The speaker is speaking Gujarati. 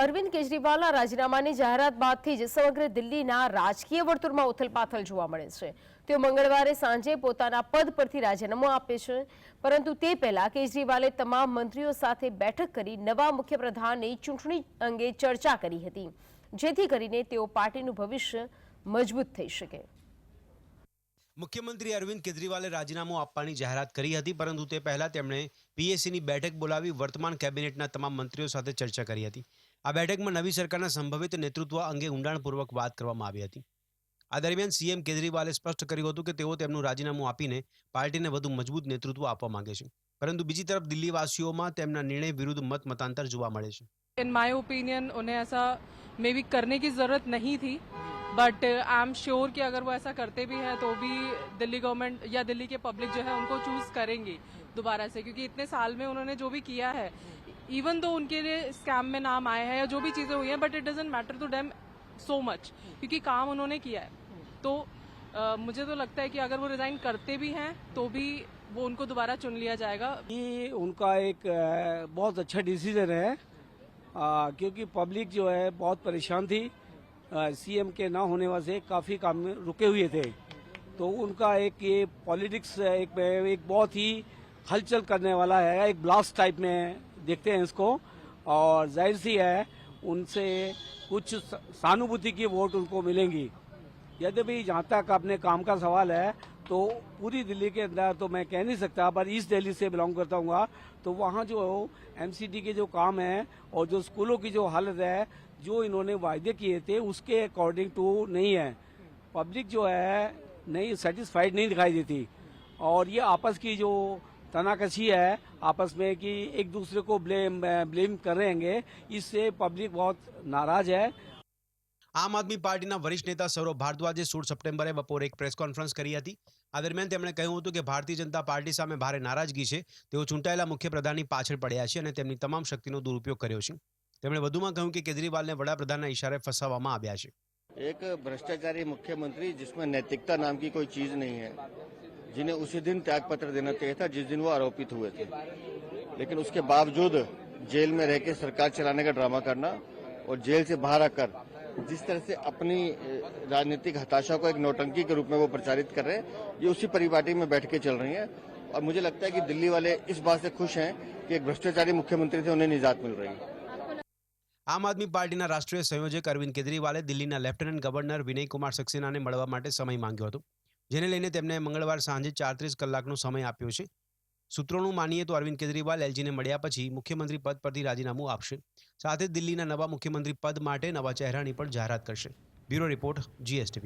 અરવિંદ કેજરીવાલના રાજીનામાની જાહેરાત બાદથી જ સમગ્ર દિલ્હીના રાજકીય વર્તુળમાં ઉથલપાથલ જોવા મળે છે તેઓ મંગળવારે સાંજે પોતાના પદ પરથી રાજીનામું આપે છે પરંતુ તે પહેલા કેજરીવાલે તમામ મંત્રીઓ સાથે બેઠક કરી નવા મુખ્યપ્રધાનની ચૂંટણી અંગે ચર્ચા કરી હતી જેથી કરીને તેઓ પાર્ટીનું ભવિષ્ય મજબૂત થઈ શકે મુખ્યમંત્રી અરવિંદ કેજરીવાલે રાજીનામું આપવાની જાહેરાત કરી હતી પરંતુ તે પહેલા તેમણે પીએસસીની બેઠક બોલાવી વર્તમાન કેબિનેટના તમામ મંત્રીઓ સાથે ચર્ચા કરી હતી આ બેઠકમાં નવી સરકારના સંભવિત નેતૃત્વ અંગે ઉંડાણપૂર્વક વાત કરવામાં આવી હતી આ દરમિયાન સીએમ કેજરીવાલે સ્પષ્ટ કરી હતો કે તેઓ તેમનું રાજીનામું આપીને પાર્ટીને વધુ મજબૂત નેતૃત્વ આપવા માંગે છે પરંતુ બીજી તરફ દિલ્હી વાસીઓમાં તેમના નિર્ણય વિરુદ્ધ મતમતાંતર જોવા મળે છે ઇન માય ઓપિનિયન ઉને એસા મેબી કરને કી જરૂરત નહીં થી બટ આઈ એમ શ્યોર કે અગર વો એસા કરતે ભી હે તો ભી દિલ્હી ગવર્નમેન્ટ યા દિલ્હી કે પબ્લિક જો હે ઉનકો ચૂઝ કરેંગે દુબારા સે ક્યોકી ઇતને સાલ મે ઉનહોને જો ભી કિયા હે इवन दो उनके लिए स्कैम में नाम आए हैं या जो भी चीजें हुई हैं but it doesn't matter to them so much क्योंकि काम उन्होंने किया है तो Uh, मुझे तो लगता है कि अगर वो रिजाइन करते भी हैं तो भी वो उनको दोबारा चुन लिया जाएगा ये उनका एक बहुत अच्छा डिसीजन है आ, क्योंकि पब्लिक जो है बहुत परेशान थी सीएम के ना होने वजह से काफी काम में रुके हुए थे तो उनका एक ये पॉलिटिक्स एक एक बहुत ही हलचल करने वाला है एक ब्लास्ट टाइप में देखते हैं इसको और जाहिर सी है उनसे कुछ सहानुभूति की वोट उनको मिलेंगी यद्यपि जहाँ तक अपने काम का सवाल है तो पूरी दिल्ली के अंदर तो मैं कह नहीं सकता पर ईस्ट दिल्ली से बिलोंग करता हूँ तो वहाँ जो एमसीडी के जो काम है और जो स्कूलों की जो हालत है जो इन्होंने वायदे किए थे उसके अकॉर्डिंग टू नहीं है पब्लिक जो है नहीं सेटिस्फाइड नहीं दिखाई देती और ये आपस की जो तनाकशी है आपस में कि एक दूसरे को ब्लेम ब्लेम करेंगे इससे पब्लिक बहुत नाराज है આમ આદમી પાર્ટીના વરિષ્ઠ નેતા સૌરભ ભારદ્વાજે સોળ સપ્ટેમ્બરે બપોરે એક પ્રેસ કોન્ફરન્સ કરી હતી આ દરમિયાન તેમણે કહ્યું હતું કે ભારતીય જનતા પાર્ટી સામે ભારે નારાજગી છે તેઓ ચૂંટાયેલા મુખ્યપ્રધાનની પાછળ પડ્યા છે અને તેમની તમામ શક્તિનો દુરુપયોગ કર્યો છે તેમણે વધુમાં કહ્યું કે કેજરીવાલને વડાપ્રધાનના ઇશારે ફસાવવામાં આવ્યા છે એક ભ્રષ્ટાચારી મુખ્યમંત્રી જિસમે નૈતિકતા નામ કી કોઈ ચીજ નહીં હૈ जिन्हें उसी दिन त्याग पत्र देना चाहिए था जिस दिन वो आरोपित हुए थे लेकिन उसके बावजूद जेल में रहकर सरकार चलाने का ड्रामा करना और जेल से बाहर आकर जिस तरह से अपनी राजनीतिक हताशा को एक नौटंकी के रूप में वो प्रचारित कर रहे हैं ये उसी परिपाटी में बैठ के चल रही है और मुझे लगता है कि दिल्ली वाले इस बात से खुश हैं कि एक भ्रष्टाचारी मुख्यमंत्री थे उन्हें निजात मिल रही है आम आदमी पार्टी राष्ट्रीय संयोजक अरविंद કેજરીવાલે दिल्ली लेफ्टनंट गवर्नर विनय कुमार सक्सेना ने मल्वा समय मांगो જેને લઈને તેમને મંગળવાર સાંજે ચારત્રીસ કલાકનો સમય આપ્યો છે સૂત્રોનું માનીએ તો અરવિંદ કેજરીવાલ એલજીને મળ્યા પછી મુખ્યમંત્રી પદ પરથી રાજીનામું આપશે સાથે દિલ્હીના નવા મુખ્યમંત્રી પદ માટે નવા ચહેરાની પણ જાહેરાત કરશે બ્યુરો રિપોર્ટ જીએસટીવી